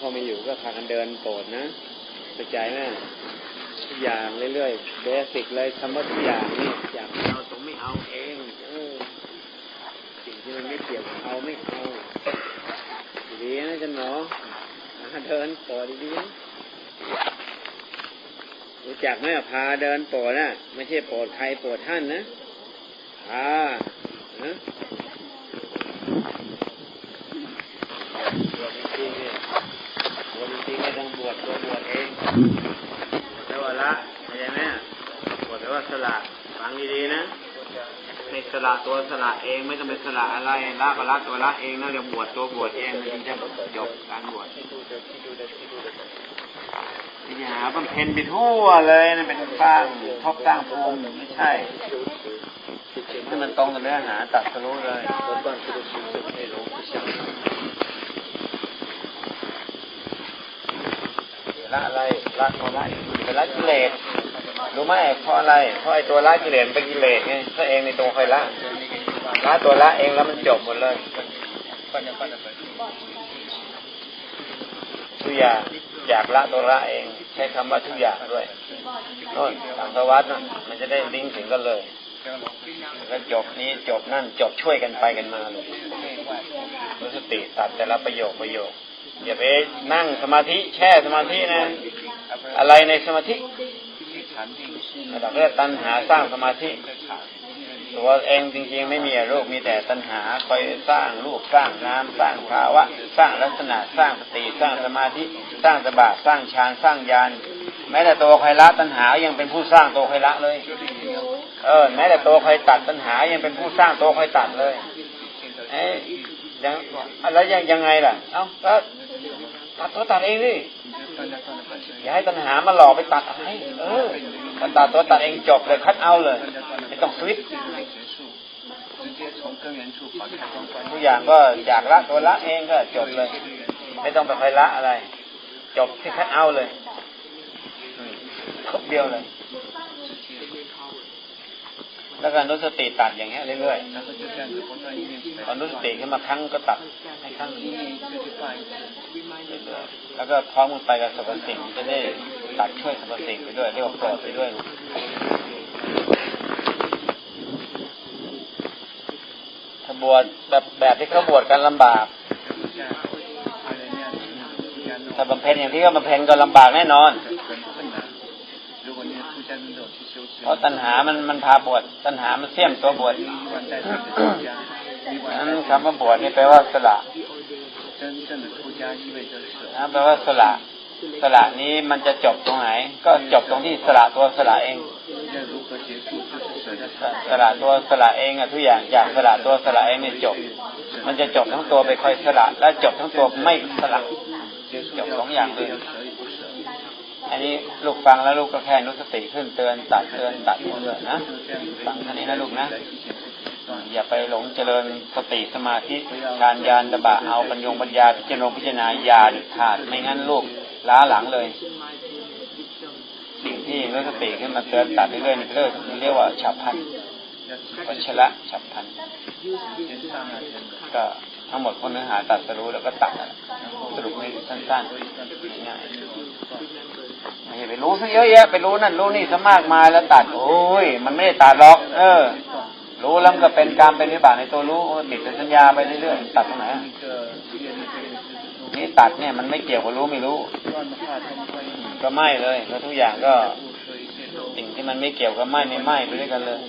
พ่อไม่อยู่ก็พากันเดินโปรดนะเข้าใจไหมทุกอย่างเรื่อยๆเบสิกเลยคำว่าทุกอย่างนี่อยากเอาตรงไม่เอาเองเออสิ่งที่มันไม่เกี่ยวเอาไม่เอาดีนะจันหนอเดินโปรดดีนะรู้จักไหมอะพาเดินโปรดนะไม่ใช่โปรดใครโปรดท่านนะพานะบวชจริงๆเนี่ยบวชจริงๆไม่ต้องบวชตัวบวชเอง แต่ว่าละเข้าใจไหมบวชแปลว่าสละฟังดีๆนะไม่สละตัวสละเองไม่ต้องไปสละอะไรละก็ละตัวละเองนะเดี๋ยวบวชตัวบวชเองมันจะจบการบวชอย่าหาบำเพ็ญไปทั่วเลยนะเป็นสร้างทบสร้างภูมิไม่ใช่ให้มันตรงกับเนื้อหาตัดสรู้เลย ละอะไรละตัวละเป็นละกิเลสรู้ไหมเพราะอะไรเพราะไอ้ตัวละกิเลสเป็นกิเลสไงถ้าเองในตัวใครละละตัวละเองแล้วมันจบหมดเลยทุกอย่างอยากละตัวละเอง ใช้คำว่าทุกอย่างด้วยโน่นสังสวัสดน่ะมันจะได้ลิงก์ถึงกันเลยแล้วจบนี้จบนั่นจบช่วยกันไปกันมาเลยรู้สติตัดแต่ละประโยคประโยค อย่าไปนั่งสมาธิแช่สมาธินะ อะไรในสมาธิระดับเรียกตัณหาสร้างสมาธิตัวเองจริงๆไม่มีรูปมีแต่ตัณหาคอยสร้างรูปสร้างนามสร้างภาวะ สร้างลักษณะสร้างสติสร้างสมาธิ สร้างสบาสร้างฌานสร้างญาณแม้แต่ตัวใครละตัณหายังเป็นผู้สร้างตัวใครละเลย เออ แม้แต่ตัวใครตัดตัณหายังเป็นผู้สร้างตัวใครตัดเลยเอ๊ยยังแล้วยังยังไงล่ะ เอ้าก็ ตัดตัวตัดเองดิอย่าให้ตัณหามาหลอกไปตัดอะไรเออมันตัดตัวตัดเองจบเลยคัดเอาเลยไม่ต้องสวิตช์ทุกอย่างก็อยากละตัวละเองก็จบเลย ไม่ต้องไปคอยละอะไร จบที่คัดเอาเลยอืมครบเดียวเลย แล้วก็นุสติตัดอย่างเงี้ยเรื่อยๆพอนุสติขึ้นมาครั้งก็ตัดให้ครั้งนี้เรื่อยๆแล้วก็พร้อมกันไปกับสรรพสิ่งจะได้ตัดช่วยสรรพสิ่งไปด้วยเรียกว่าโปรดไปด้วยถ้าบวชแบบแบบที่เขาบวชกันลำบากถ้าบำเพ็ญอย่างที่เขาบำเพ็ญก็ลำบากแน่นอน เพราะตัณหามันมันพาบวชตัณหามันเสี่ยมตัวบวชนั้นคำว่าบวชนี่แปลว่าสละนะแปลว่าสละสละนี้มันจะจบตรงไหน ก็จบตรงที่สละตัวสละเอง สละตัวสละเองอะทุกอย่างจากสละตัวสละเองเนี่ยจบ มันจะจบทั้งตัวไปค่อยสละ และจบทั้งตัวไม่สละจบสองอย่างเลย อันนี้ลูกฟังแล้วลูกก็แค่นุสติขึ้นเตือนตัดเตือนตัดเรื่อยๆนะฟังท่านี้นะลูกนะ อย่าไปหลงเจริญสติสมาธิฌานญาณตบะเอาปัญญงปัญญาพิจารณาพิจารณาญาณขาดไม่งั้นลูกล้าหลังเลยสิ่งที่นุสติขึ้นมาเตือนตัดเรื่อยๆนี่เรียเรียกว่าฉับพันวัชระฉับพันก็ทั้งหมดคนเนื้อหาตัดสรู้แล้วก็ตัดสรุปให้สั้นๆง่ายๆ ไม่ใช่ไปรู้ซะเยอะแยะไปรู้นั่นรู้นี่ซะมากมายแล้วตัด โอ้ย มันไม่ได้ตัดหรอก เออ รู้แล้วมันก็เป็นกรรมเป็นวิบากในตัวรู้ติดเป็นสัญญาไปเรื่อยๆตัดตรงไหนอะนี่ตัดเนี่ยมันไม่เกี่ยวกับรู้ไม่รู้ ก็ไม่เลยแล้วทุกอย่างก็สิ่งที่มันไม่เกี่ยวกับไม่ไม่ไม่ไปด้วยกันเลย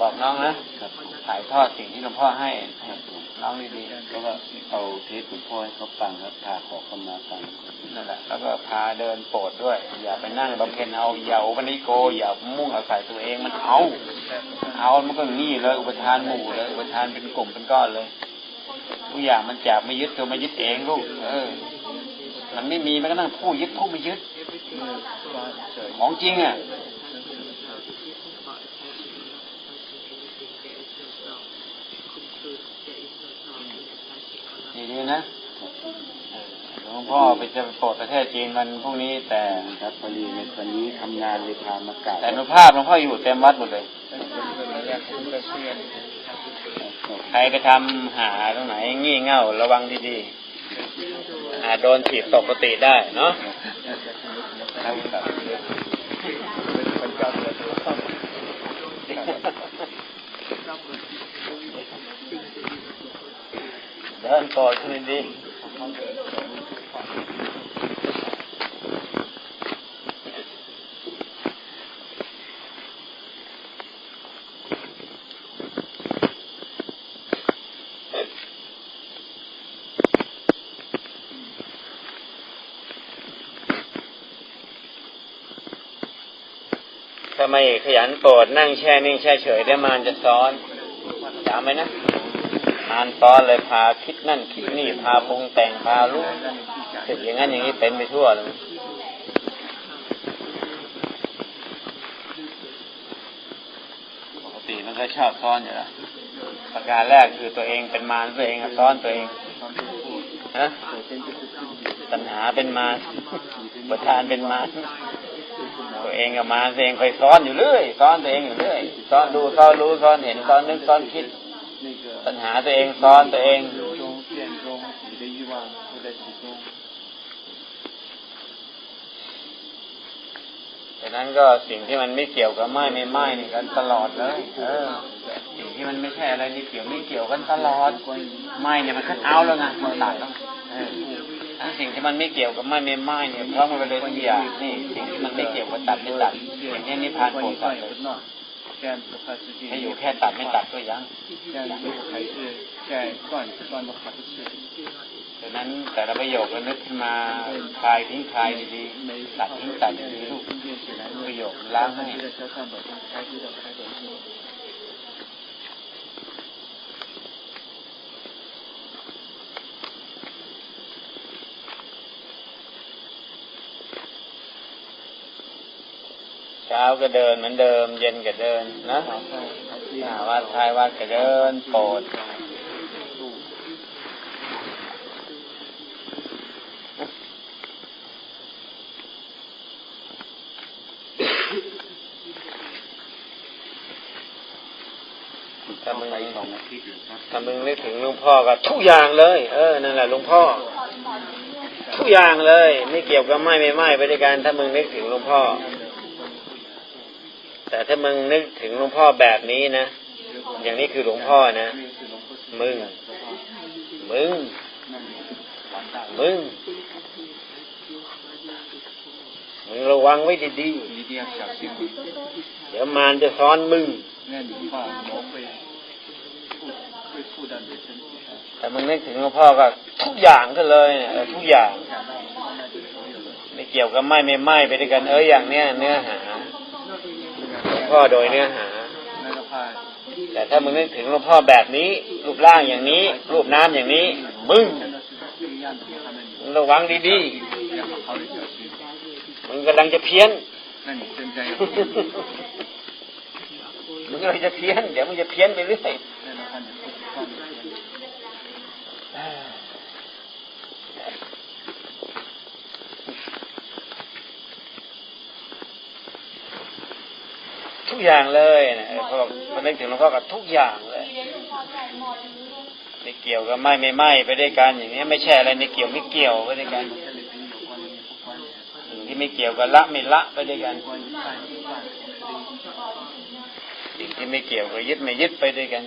บอกน้องนะถ่ายทอดสิ่งที่หลวงพ่อให้ น้องดีๆแล้วก็เอาเทปหลวงพ่อให้เขาฟังครับพาขอเข้ามาฟังนั่นแหละแล้วก็พาเดินโปรดด้วย อย่าไปนั่งบำเพ็ญเอาอย่าอุปนิโก อย่ามุ่งเอาใส่ตัวเองมันเอา เอามันก็นี่เลยอุปทานหมู่เลยอุปทานเป็นกลุ่มเป็นก้อนเลยทุกอย่างมันจากไม่ยึดตัวไม่ยึดเองลูกเออมันไม่มีมันก็นั่งผู้ยึดผู้ไม่ยึดของจริงอะ ดีๆ นะหลวงพ่อไปจะโปรดประเทศจีนวันพรุ่งนี้แต่ครับพอดีในวันนี้ทำงานเลยพามากราบแต่อนุภาพหลวงพ่ออยู่เต็มวัดหมดเลยใครไปทำหาตรงไหนงี่เง่าระวังดีๆอ่าโดนถีบตกกติได้เนาะ ครันเจ้าเสือครับเดินก่อนขึ้นดีถ้าไม่ขยันโปรดนั่งแช่นิ่งแช่เฉยได้มานจะซ้อนจำไหมนะ มานซ้อนเลยพาคิดนั่นคิดนี่พาปรุงแต่งพาลุกถึงอย่างนั้นอย่างนี้เป็นไปทั่วเลยปกติมันก็ชอบซ้อนอยู่แล้วประการแรกคือตัวเองเป็นมารตัวเองก็ซ้อนตัวเองฮะตัณหาเป็นมารประธานเป็นมารตัวเองกับมารตัวเองคอยซ้อนอยู่เรื่อยซ้อนตัวเองอยู่เรื่อยซ้อนดูซ้อนรู้ซ้อนเห็นซ้อนนึกซ้อนคิด ปัญหาตัวเองซ้อนตัวเองดังนั้นก็สิ่งที่มันไม่เกี่ยวกับไม่ไม่ไม้นี่กันตลอดเลยเออสิ่งที่มันไม่ใช่อะไรนี่เกี่ยวไม่เกี่ยวกันตลอดไม่เนี่ยมันคัดเอาแล้วไงมันตัดแล้วทั้งสิ่งที่มันไม่เกี่ยวกับไม่ไม่ไม่เนี่ยเพราะมันไปเลยทุกอย่างนี่สิ่งที่มันไม่เกี่ยวกับตัดไม่ตัดอย่างนี้นิพพานโผล่ตัดเล ให้อยู่แค่ตัดไม่ตัดก็ยังดังนั้นแต่ละประโยคเรานึกขึ้นมาคลายทิ้งคลายดีๆตัดทิ้งตัดดีๆลูกประโยคล้างให้ เช้าก็เดินเหมือนเดิม เย็นก็เดินนะวัดท้ายวัดก็เดินโปรดถ้ามึงถ้ามึงนึกถึงหลุงพ่อก็ทุกอย่างเลย เออนั่นแหละหลุงพ่อ ทุกอย่างเลย ไม่เกี่ยวกับไม่ไม่ไม่ไปด้วยกันถ้ามึงนึกถึงหลวงพ่อ แต่ถ้ามึงนึกถึงหลวงพ่อแบบนี้นะ อย่างนี้คือหลวงพ่อนะ มึง มึง มึง มึงระวังไว้ดีๆ เดี๋ยวมานจะซ้อนมึง แต่มึงนึกถึงหลวงพ่อก็ทุกอย่างก็เลยทุกอย่าง ไม่เกี่ยวกับไม่ไม่ไม่ไปด้วยกัน เอออย่างเนี้ยเนื้อหา พ่อโดยเนื้อหา แต่ถ้ามึงนึกถึงหลวงพ่อแบบนี้ รูปร่างอย่างนี้ รูปน้ำอย่างนี้ มึงระวังดีๆ มึงกำลังจะเพี้ยนมึงกำลังจะเพี้ยน เดี๋ยวมึงจะเพี้ยนไปเรื่อย ทุกอย่างเลยนะเออพอพอนึกถึงหลวงพ่อก็ทุกอย่างเลยไม่เกี่ยวกับไม่ไม่ไม่ไปด้วยกันอย่างนี้ไม่ใช่อะไรไม่เกี่ยวไม่เกี่ยวไปด้วยกันสิ่งที่ไม่เกี่ยวกับละไม่ละไปด้วยกันสิ่งที่ไม่เกี่ยวกับยึดไม่ยึดไปด้วยกัน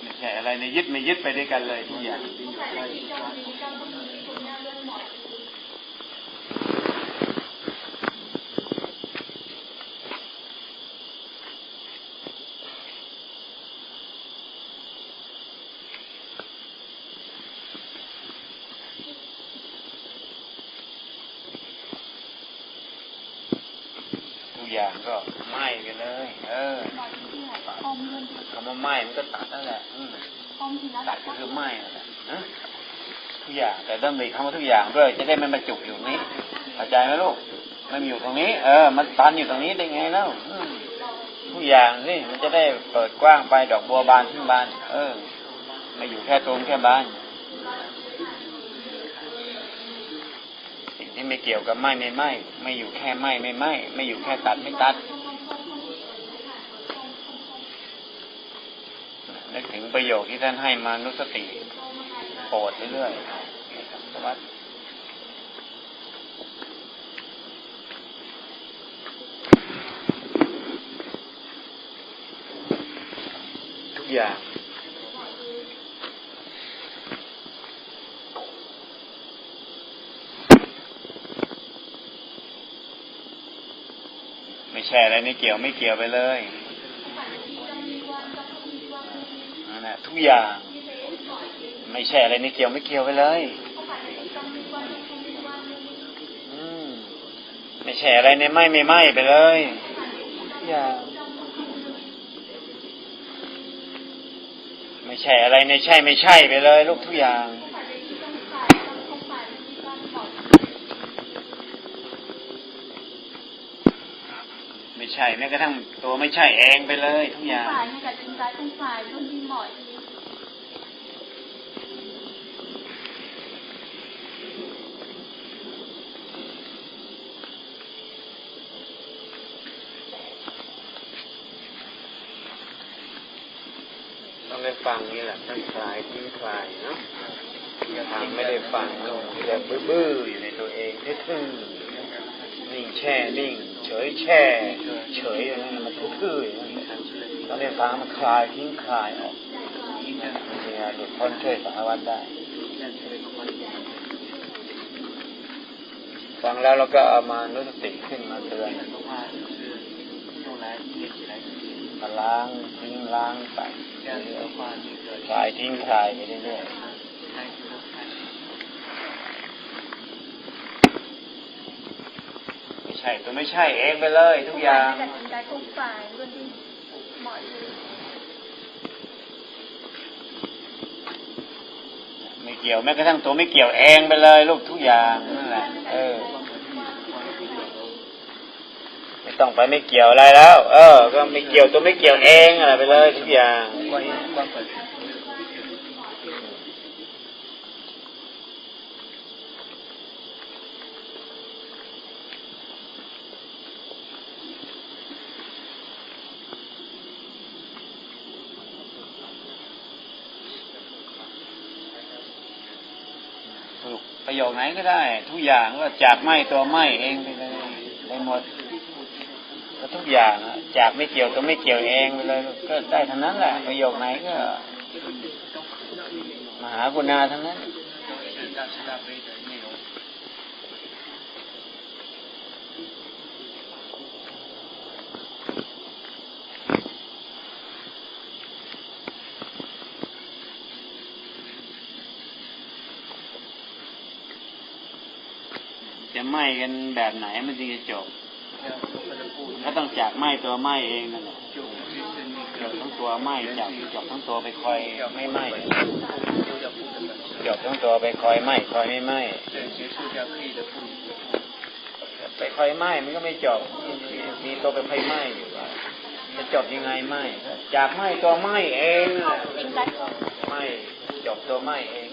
ไม่ใช่อะไรในยึดไม่ยึดไปด้วยกันเลยทุกอย่าง ทุกอย่างก็ไหม้กันเลย เออคำว่าไหม้มันก็ตัดนั่นแหละอืมตัดก็คือไหม้นั่นแหละทุกอย่าง แต่ต้องมีคำว่าทุกอย่างด้วย จะได้ไม่มาจุกอยู่นี้เข้าใจไหมลูกมันอยู่ตรงนี้ เออ มันตันอยู่ตรงนี้ได้ไงแล้วอืมทุกอย่างนี่มันจะได้เปิดกว้างไปดอกบัวบานขึ้นบาน เออไม่อยู่แค่ตรงแค่บาน สิ่ง ที่ไม่เกี่ยวกับไหม้ไม่ไหม้ไม่อยู่แค่ไหม้ไม่ไหม้ไม่อยู่แค่ตัดไม่ตัดนึกถึงประโยคที่ท่านให้มานุสติโปรดเรื่อยๆสวัสดิ์ทุกอย่าง ช่อะไรไม่เกี่ยวไม่เกี่ยวไปเลยนั่นแหละทุกอย่าง ไม่ใช่อะไรไม่เกี่ยวไม่เกี่ยวไปเลยอืมไม่ใช่อะไรในไม่ไม่ไม่ไปเลยทุกอย่างไม่ใช่อะไรในใช่ไม่ใช่ไปเลยลูกทุกอย่าง ไม่ ใช่แม้กระทั่งตัวไม่ใช่เองไปเลยทุกอย่าง phải ngay cả chính cái không phải luôn đi mọi thứ ต้องได้ฟังนี่แหละท่านคลายทิ้งคลายเนาะอย่าทำไม่ได้ฟังอย่าบื้อๆอยู่ในตัวเองทื่อๆ นิ่งแช่นิ่ง เฉยแช่เฉยอย่างนั้นมันทื่อๆอย่างนั้นตอนนี้ฟังมันคลายทิ้งคลายออกเนี่ยหลุดพ้นช่วยสารวัตได้ฟังแล้วเราก็เอามานุสติขึ้นมาเตือนมาล้างทิ้งล้างไปคลายทิ้งคลายไปเรื่อย ช่ตัวไม่ใช่เองไปเลย ทุกอย่างไม่เกี่ยวแม้กระทั่งตัวไม่เกี่ยวเองไปเลยลูกทุกอย่างนั่นแหละเออไม่ต้องไปไม่เกี่ยวอะไรแล้ว เออ ก็ไม่เกี่ยวตัวไม่เกี่ยวเองอะไรไปเลยทุกอย่าง ประโยคไหนก็ได้ ทุกอย่างก็จากไม่ตัวไม่เองไปเลยไปหมดก็ทุกอย่างอะจากไม่เกี่ยวตัวไม่เกี่ยวเองไปเลย ก็ได้ทั้งนั้นแหละประโยคไหนก็ มหากุณาทั้งนั้น ไหม้กันแบบไหนมันจึงจะจบถ้าต้องจากไหม้ตัวไหม้เองนั่นแหละจบทั้งตัวไหม้จับจบทั้งตัวไปคอยไม่ไหม้จบทั้งตัวไปคอยไหม้คอยไม่ไหม้ไปคอยไหม้มันก็ไม่จบมีตัวไปคอยไหม้อยู่จะจบยังไงไหม้จากไหม้ตัวไหม้เองไหม้จบตัวไหม้เอง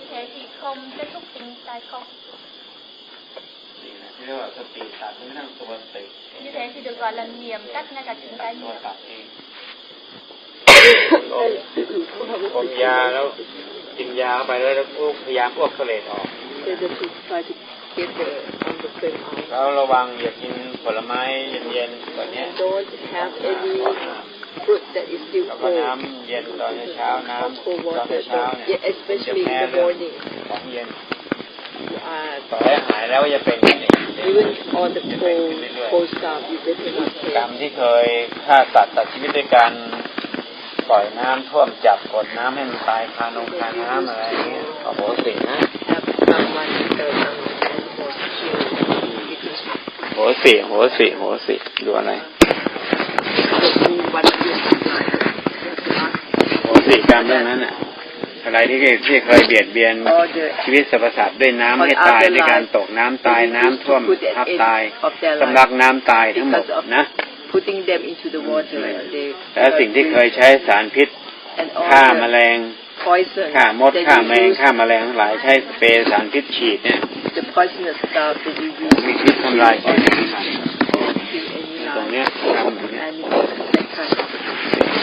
thế thì không kết thúc chính cái không นี่นะที่เรียกว่าสติตัดไม่ทั้งตัวสติ như thế thì được gọi là niệm cắt ngay cả chính cái ตัว niệm ตัดเองอมยาแล้วกินยาเข้าไปแล้วแล้วอ้วกพยายามอ้วกเสลดออก They just try to get the on the same eye. แล้วระวังอย่ากินผลไม้เย็นๆตัวเนี้ย And don't have any fruit that is still แล้วก็ cold. น้ำเย็นตอนเช้าน้ำ Hot cold ตอน water. เช้า Don't, เนี่ย yeah, especially จะ in แพ้ the เรื่อง morning. ของเย็น Uh, ต่อให้หายแล้วก็จะเป็นอีก even on the cold, cold stuff, you better not กรรม take. ที่เคยฆ่าสัตว์ตัดชีวิตด้วยการปล่อยน้ำท่วมจับกดน้ำให้มันตายคานงคาน้ำอะไรอย่างเงี้ยโอ้โหสินะ Have someone, uh, someone animals killed because โหสิโหสิโหสิดูอะไร of what you have โหสิกรรมเรื่องนั้นอะ อะไรที่เคยที่เคยเบียดเบียน Or the ชีวิตสรรพสัตว์ด้วยน้ำให้ตายด้วยการตกน้ำตายน้ำท่วมทับตาย of their สำลัก life น้ำตายทั้งหมด because of นะ putting them into the water and they และสิ่งที่เคยใช้สารพิษ and all ฆ่าแม the ลง poison ฆ่ามด that ฆ่า you แมลง use ฆ่าแมลงทั้งหลายใช้สเปรย์สารพิษฉีดเนี่ย the poisonous stuff that you use มีชีวิตทำลายชีวิตของสัตว์ to any ตรง life เนี้ยทำอย่างเนี้ย animals that kind of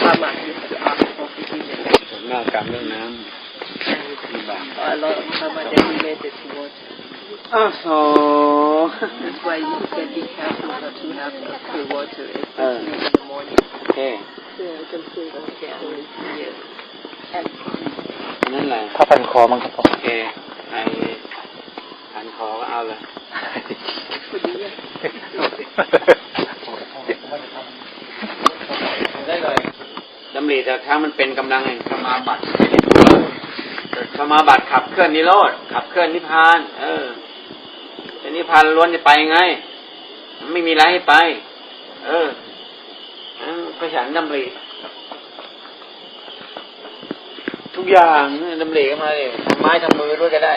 karma you have to ask for forgiveness นอกกรรมเรื่องน้ำมีบาป A lot of karma that related to water. อ้าวโห That's why you can be careful not to have cold water, Uh. especially in the morning. โอเค Yeah, I can say that. Yeah. Yes. นั่นแหละ ถ้าพันคอมันก็พอโอเคไอพันคอก็เอาเลยได้เลยดำ ริแต่ครั้งมันเป็นกำลังแห่งสมาบัติสมาบัติขับเคลื่อนนิโรธขับเคลื่อนนิพพาน เออแต่นิพพานล้วนจะไปไง ไม่มีอะไรให้ไป เอองั้นก็ฉันดำริทุกอย่างนี่ยดำริก็มาเลยทำไม้ทำมือด้วยก็ได้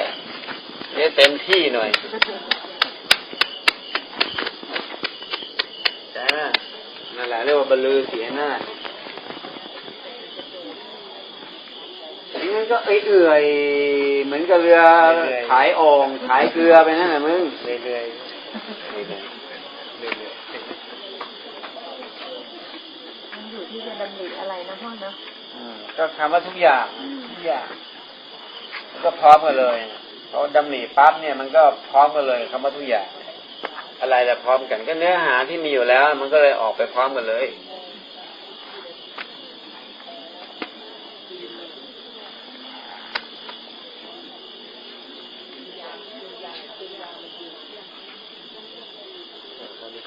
เนี่ยเต็มที่หน่อยใช่นั่นแหละเรียกว่าบรรลือเสียหน้าจอย่างนั้น ก็เอื่อยๆเหมือนกับเรือขายโอ่งขายเกลือไปนั่นแหละมึงเรื่อยๆเรื่อยมันอยู่ที่จะดำริอะไรนะพ่อเนาะก็คำว่าทุกอย่างทุกอย่างก็พร้อมกันเลยพอดำหนีปั๊บเนี่ยมันก็พร้อมกันเลยคำว่าทุกอย่าง อะไรละพร้อมกันก็เนื้อหาที่มีอยู่แล้ว มันก็เลยออกไปพร้อมกันเลย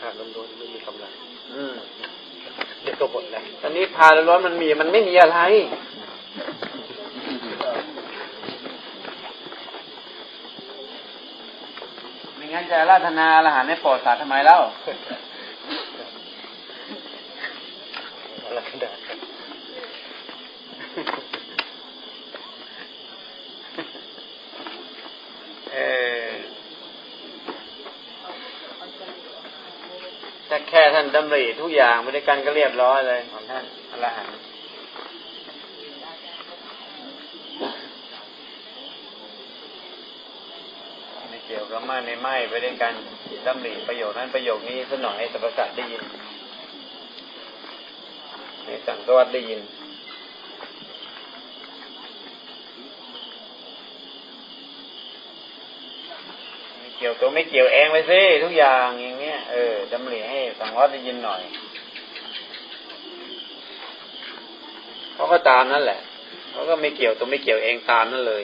ๆตอนนี้ขาดลมโดนไม่มีกำลังอืมเดี๋ยวก็หมดแล้วตอนนี้พาร้อนๆมันมีมันไม่มีอะไรไม่งั้นจะอาราธนาอรหันต์ให้โปรดสัตว์ทำไมเล่า อะไรก็ได้ เออ ถ้าแค่ท่านดำริทุกอย่างไม่ได้กันก็เรียบร้อยเลยของท่านอรหันต์ไม่เกี่ยวกับม่ไม่ไม่ไปด้วยกันดำริประโยคนั้นประโยคนี้สนอยให้สรรพสัตว์ได้ยินให้สังสวัสดิ์ได้ยินไม่เกี่ยวตัวไม่เกี่ยวเองไปสิทุกอย่างอย่าง เงี้ยเออดำริให้สังวัดได้ยินหน่อยเขาก็ตามนั่นแหละเขาก็ไม่เกี่ยวตัวไม่เกี่ยวเองตามนั่นเลย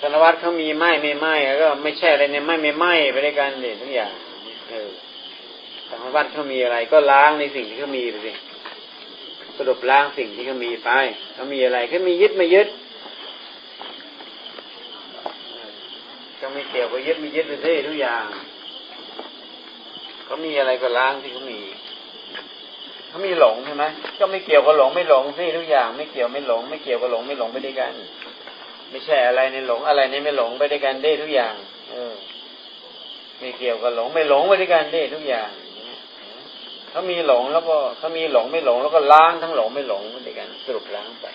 สารวัตรเขามีไหมไม่ไหมก็ไม่ใช่อะไรในไหมไม่ไหมไปด้วยกันเนี่ยทุกอย่างเออสารวัตรเขามีอะไร ก็ล้างในสิ่งที่เขามีไปสิสรุปล้างสิ่งที่เขามีไปเขามีอะไรเขามียึดไม่ยึดเออก็ไม่เกี่ยวกับยึดไม่ยึดไปสิทุกอย่างเขามีอะไรก็ล้างที่เขามีเขามีหลงใช่ไหมก็ไม่เกี่ยวกับหลงไม่หลงสิทุกอย่าง ไม่เกี่ยวไม่หลง ไม่เกี่ยวกับหลงไม่หลงไปด้วยกัน ไม่ใช่อะไรในหลงอะไรในไม่หลงไปด้วยกันได้ทุกอย่าง เออ ไม่เกี่ยวกับหลงไม่หลงไปด้วยกันได้ทุกอย่างเขามีหลงแล้วก็เขามีหลงไม่หลงแล้วก็ล้างทั้งหลงไม่หลงไปด้วยกันสรุปล้างไป